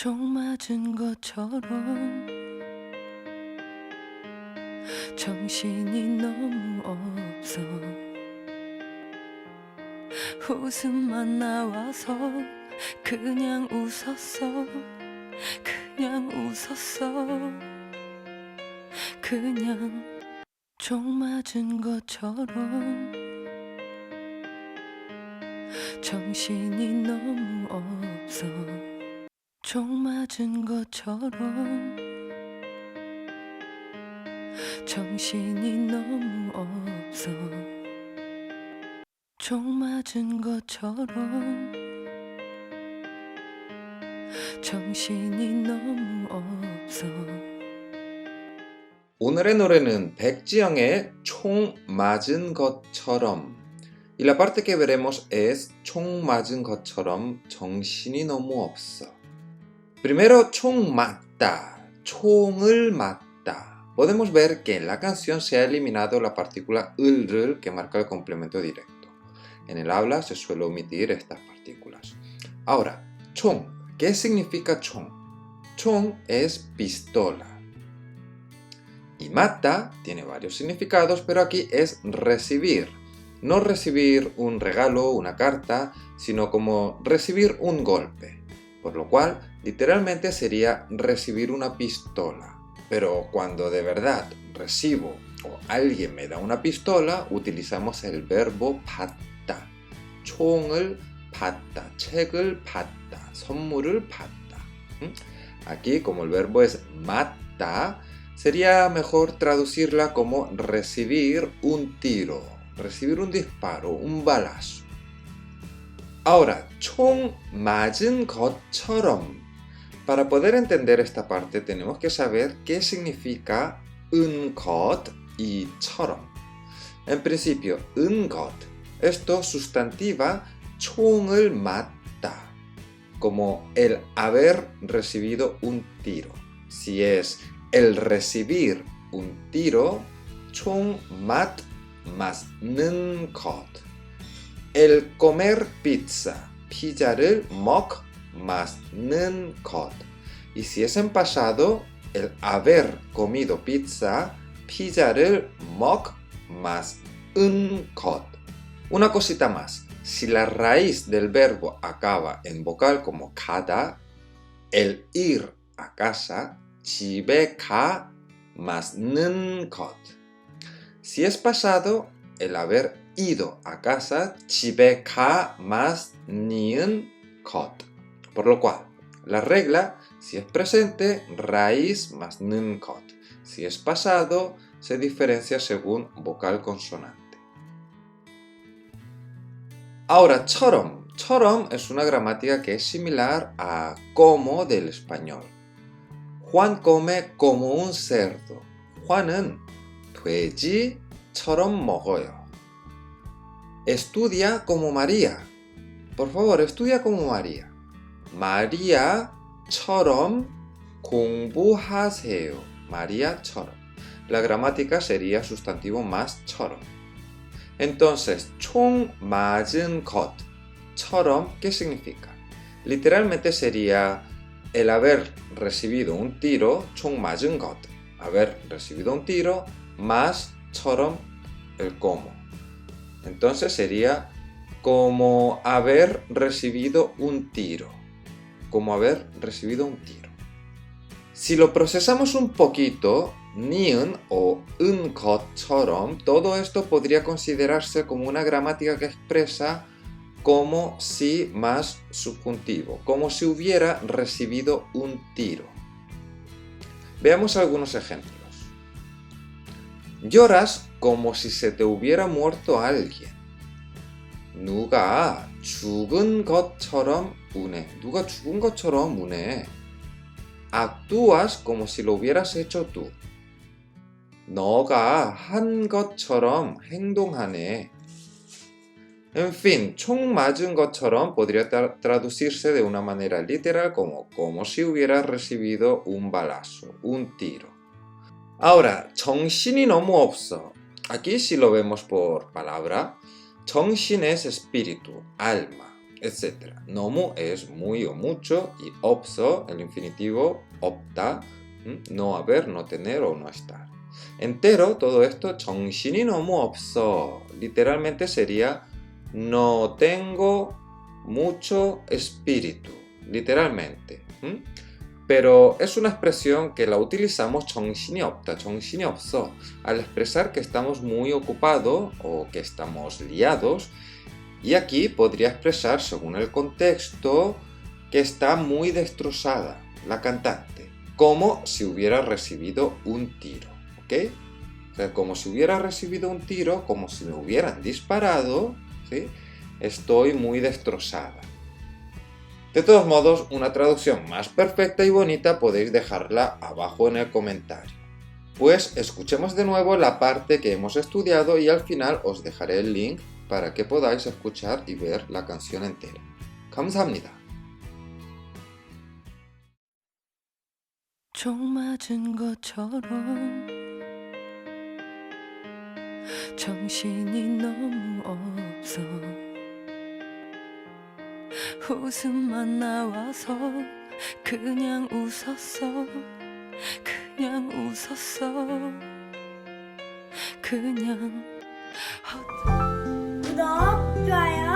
총 맞은 것처럼 정신이 너무 없어. 웃음만 나와서 그냥 웃었어. 그냥 웃었어. 그냥 총 맞은 것처럼 정신이 너무 없어 총 맞은 것처럼 정신이 너무 없어. 총 맞은 것처럼 정신이 너무 없어. 오늘의 노래는 백지영의 총 맞은 것처럼. Y la parte que veremos es 총 맞은 것처럼 정신이 너무 없어. Primero 총 맞다, 총을 맞다. Podemos ver que en la canción se ha eliminado la partícula 을 que marca el complemento directo. En el habla se suele omitir estas partículas. Ahora, 총, ¿qué significa 총? 총 es pistola. Y mata tiene varios significados, pero aquí es recibir. No recibir un regalo, una carta, sino como recibir un golpe. Por lo cual, literalmente sería recibir una pistola. Pero cuando de verdad recibo o alguien me da una pistola, utilizamos el verbo 받다. 총을 받다, 책을 받다, 선물을 받다. ¿Mm? Aquí, como el verbo es mata, sería mejor traducirla como recibir un tiro, recibir un disparo, un balazo. Ahora, 총 맞은 것처럼. Para poder entender esta parte tenemos que saber qué significa un 것 y 처럼. En principio, un 것. Esto sustantiva 총을 맞다, como el haber recibido un tiro. Si es el recibir un tiro, 총 맞 맞는 것. El comer pizza, 피자를 먹 맞는 것. Y si es en pasado, el haber comido pizza, 피자를 먹 맞은 것. Una cosita más. Si la raíz del verbo acaba en vocal como cada, el ir a casa, 집에 가 맞는 것. Si es pasado, el haber ido a casa, chibeka más nien kot. Por lo cual, la regla, si es presente, raíz más nien kot. Si es pasado, se diferencia según vocal consonante. Ahora, chorom. Chorom es una gramática que es similar a como del español. Juan come como un cerdo. Juanen, tueji 처럼 먹어요. Estudia como María. Por favor, estudia como María. 마리아처럼 공부하세요. 마리아처럼. La gramática sería sustantivo más 처럼. Entonces, 총 맞은 것처럼, ¿qué significa? Literalmente sería el haber recibido un tiro, 총 맞은 것, haber recibido un tiro, más el como. Entonces sería como haber recibido un tiro. Como haber recibido un tiro. Si lo procesamos un poquito, niun o unkochorom, todo esto podría considerarse como una gramática que expresa como si más subjuntivo, como si hubiera recibido un tiro. Veamos algunos ejemplos. Lloras como si se te hubiera muerto alguien. 누가 죽은 것처럼 우네. 누가 죽은 것처럼 우네. Actúas como si lo hubieras hecho tú. 너가 한 것처럼 행동하네. En fin, 총 맞은 것처럼 podría tra traducirse de una manera literal como como si hubiera recibido un balazo, un tiro. Ahora, 정신이 너무 없어. Aquí si lo vemos por palabra, 정신 es espíritu, alma. etc. 너무 es muy o mucho y 없어, el infinitivo opta, ¿m? no haber, no tener o no estar. Entero, todo esto, 정신이 너무 없어. Literalmente sería no tengo mucho espíritu. Literalmente. ¿m? Pero es una expresión que la utilizamos 정신이 없다, 정신이 없어, al expresar que estamos muy ocupados o que estamos liados. Y aquí podría expresar, según el contexto, que está muy destrozada la cantante, como si hubiera recibido un tiro, ¿ok? O sea, como si hubiera recibido un tiro, como si me hubieran disparado, ¿sí? Estoy muy destrozada. De todos modos, una traducción más perfecta y bonita podéis dejarla abajo en el comentario. Pues escuchemos de nuevo la parte que hemos estudiado y al final os dejaré el link para que podáis escuchar y ver la canción entera. 감사합니다. 총 맞은 것처럼 정신이 너무 없어 웃음만 나와서 그냥 웃었어. 그냥 웃었어. 그냥. 구독, 좋아요